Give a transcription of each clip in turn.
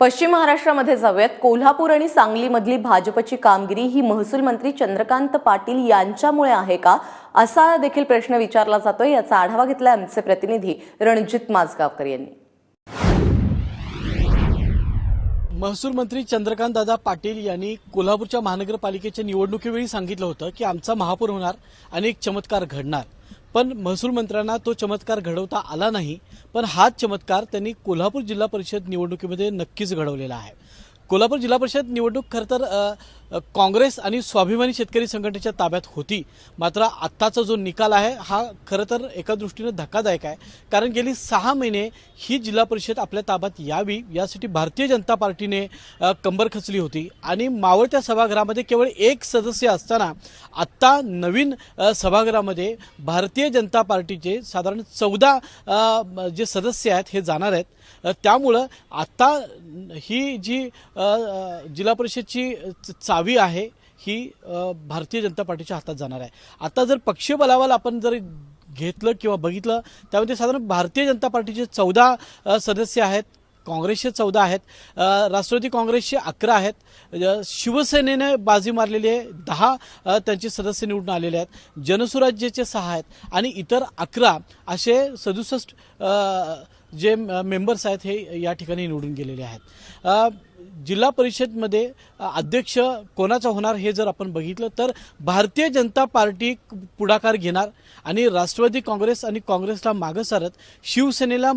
पश्चिम महाराष्ट्रामध्ये जाऊयात. कोल्हापूर आणि सांगलीमधली भाजपची कामगिरी ही महसूल मंत्री चंद्रकांत पाटील यांच्यामुळे आहे का? असा देखील प्रश्न विचारला जातोय. याचा आढावा घेतला आमचे प्रतिनिधी रणजित माजगावकर यांनी. महसूल मंत्री चंद्रकांत दादा पाटील यांनी कोल्हापूरच्या महानगरपालिकेच्या निवडणुकीवेळी सांगितलं होतं की आमचा महापूर होणार आणि एक चमत्कार घडणार. पण महसूल मंत्र्यांना तो चमत्कार घडवता आला नाही पण हाच चमत्कार त्यांनी कोल्हापूर जिल्हा परिषद निवडणुकीमध्ये नक्कीच घडवलेला आहे. कोल्हापूर जिल्हा परिषद निवडणूक खरं तर काँग्रेस आणि स्वाभिमानी शेतकरी संघटनेच्या ताब्यात होती. मात्र आत्ताचा जो निकाल आहे हा खरं तर एका दृष्टीनं धक्कादायक आहे. कारण गेली सहा महिने ही जिल्हा परिषद आपल्या ताब्यात यावी यासाठी भारतीय जनता पार्टीने कंबर खचली होती. आणि मावळत्या सभागृहामध्ये केवळ एक सदस्य असताना आत्ता नवीन सभागृहामध्ये भारतीय जनता पार्टीचे साधारण चौदा जे सदस्य आहेत हे जाणार आहेत. त्यामुळं आत्ता ही जी जिल्हा परिषदची च- चावी आहे ही भारतीय जनता पार्टीच्या हातात जाणार आहे. आता जर पक्षबलावर आपण जर घेतलं किंवा बघितलं त्यामध्ये साधारण भारतीय जनता पार्टीचे चौदा सदस्य आहेत काँग्रेसचे चौदा आहेत राष्ट्रवादी काँग्रेसचे अकरा आहेत शिवसेनेने बाजी मारलेली आहे दहा त्यांचे सदस्य निवडून आलेले आहेत जनसुराज्याचे सहा आहेत आणि इतर अकरा असे सदुसष्ट जे मेंबर्स आहेत हे या ठिकाणी निवडून गेलेले आहेत. जिल्हा परिषदमध्ये अध्यक्ष कोणाचा होणार हे जर आपण बघितलं तर भारतीय जनता पार्टी पुढाकार घेणार आणि राष्ट्रवादी काँग्रेस आणि काँग्रेसला मागं सारत शिवसेनेला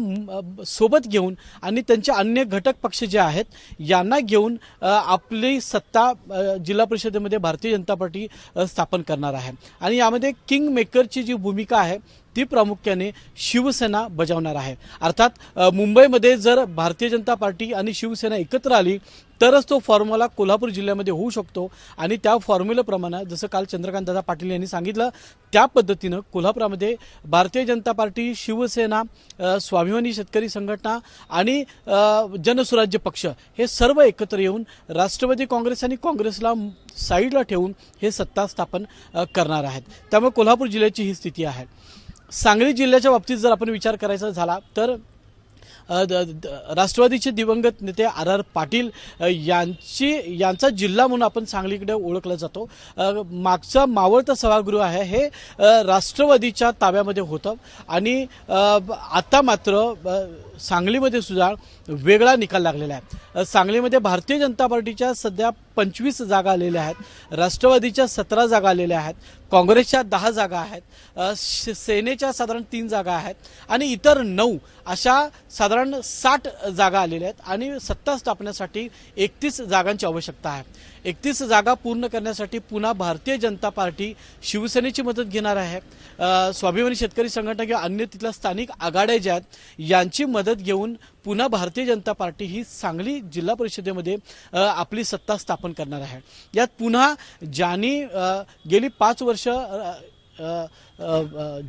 सोबत घेऊन आणि त्यांचे अन्य घटक पक्ष जे आहेत यांना घेऊन आपली सत्ता जिल्हा परिषदेमध्ये भारतीय जनता पार्टी स्थापन करणार आहे. आणि यामध्ये किंग मेकरची जी भूमिका आहे ती प्रामुख्याने शिवसेना बजावणार आहे. अर्थात मुंबईमध्ये जर भारतीय जनता पार्टी आणि शिवसेना एकत्र आली तरच तो फॉर्म्युला कोल्हापूर जिल्ह्यामध्ये होऊ शकतो. आणि त्या फॉर्म्युलाप्रमाणे जसं काल चंद्रकांतदादा पाटील यांनी सांगितलं त्या पद्धतीनं कोल्हापुरामध्ये भारतीय जनता पार्टी शिवसेना स्वाभिमानी शेतकरी संघटना आणि जनसुराज्य पक्ष हे सर्व एकत्र येऊन राष्ट्रवादी काँग्रेस आणि काँग्रेसला साईडला ठेवून हे सत्ता स्थापन करणार आहेत. त्यामुळे कोल्हापूर जिल्ह्याची ही स्थिती आहे. सांगली जिल्ह्याच्या बाबतीत जर आपण विचार करायचा झाला तर द- द- राष्ट्रवादीचे दिवंगत नेते आर आर पाटील यांची यांचा जिल्हा म्हणून आपण सांगलीकडे ओळखला जातो. मागचा मावळता मावळतं सभागृह आहे हे राष्ट्रवादीच्या ताब्यामध्ये होतं. आणि आता मात्र सांगलीमध्ये सुद्धा वेगळा निकाल लागलेला आहे. सांगलीमध्ये भारतीय जनता पार्टीच्या सध्या पंचवीस जागा आलेल्या आहेत. राष्ट्रवादीच्या सतरा जागा आलेल्या आहेत. काँग्रेसच्या दहा जागा आहेत. श- सेनेच्या साधारण तीन जागा आहेत. आणि इतर नऊ अशा साधारण साठ जागा आलेल्या आहेत आणि सत्ता स्थापण्यासाठी एकतीस जागांची आवश्यकता आहे. एकतीस जागा पूर्ण करण्यासाठी पुन्हा भारतीय जनता पार्टी शिवसेनेची मदत घेणार आहे. स्वाभिमानी शेतकरी संघटना किंवा अन्य तिथल्या स्थानिक आघाड्या ज्या आहेत यांची मदत घेऊन पुन्हा भारतीय जनता पार्टी ही सांगली जिल्हा परिषदेमध्ये आपली सत्ता स्थापन करणार आहे. यात पुन्हा ज्यांनी गेली पाच वर्ष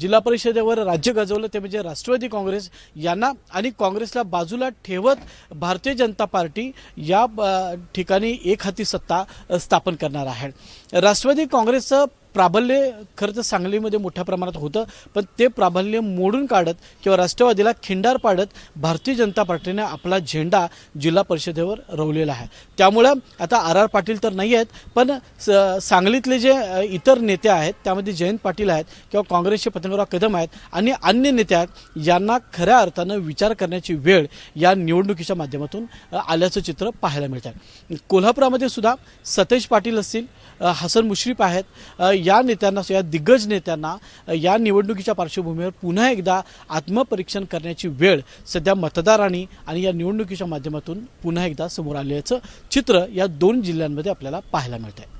जिल्हा परिषदेवर राज्य गाजवलं ते म्हणजे राष्ट्रवादी काँग्रेस यांना आणि काँग्रेसला बाजूला ठेवत भारतीय जनता पार्टी या ठिकाणी एक हाती सत्ता स्थापन करणार आहे. राष्ट्रवादी काँग्रेसचं प्राबल्य खरं तर सांगलीमध्ये मोठ्या प्रमाणात होतं पण ते प्राबल्य मोडून काढत किंवा राष्ट्रवादीला खिंडार पाडत भारतीय जनता पार्टीने आपला झेंडा जिल्हा परिषदेवर रोवलेला आहे. त्यामुळं आता आर आर पाटील तर नाही आहेत पण स- सांगलीतले जे इतर नेते आहेत त्यामध्ये जयंत पाटील आहेत किंवा काँग्रेसचे पतंगराव कदम आहेत आणि अन्य नेते आहेत यांना खऱ्या अर्थानं विचार करण्याची वेळ या निवडणुकीच्या माध्यमातून आल्याचं चित्र पाहायला मिळतं कोल्हापुरामध्ये सुद्धा सतेज पाटील असतील हसन मुश्रीफ आहेत या नेत्यांना या दिग्गज नेत्यांना या निवडणुकीच्या पार्श्वभूमीवर पुन्हा एकदा आत्मपरीक्षण करण्याची वेळ सध्या मतदारांनी आणि या निवडणुकीच्या माध्यमातून पुन्हा एकदा समोर आल्याचं चित्र या दोन जिल्ह्यांमध्ये आपल्याला पाहायला मिळत आहे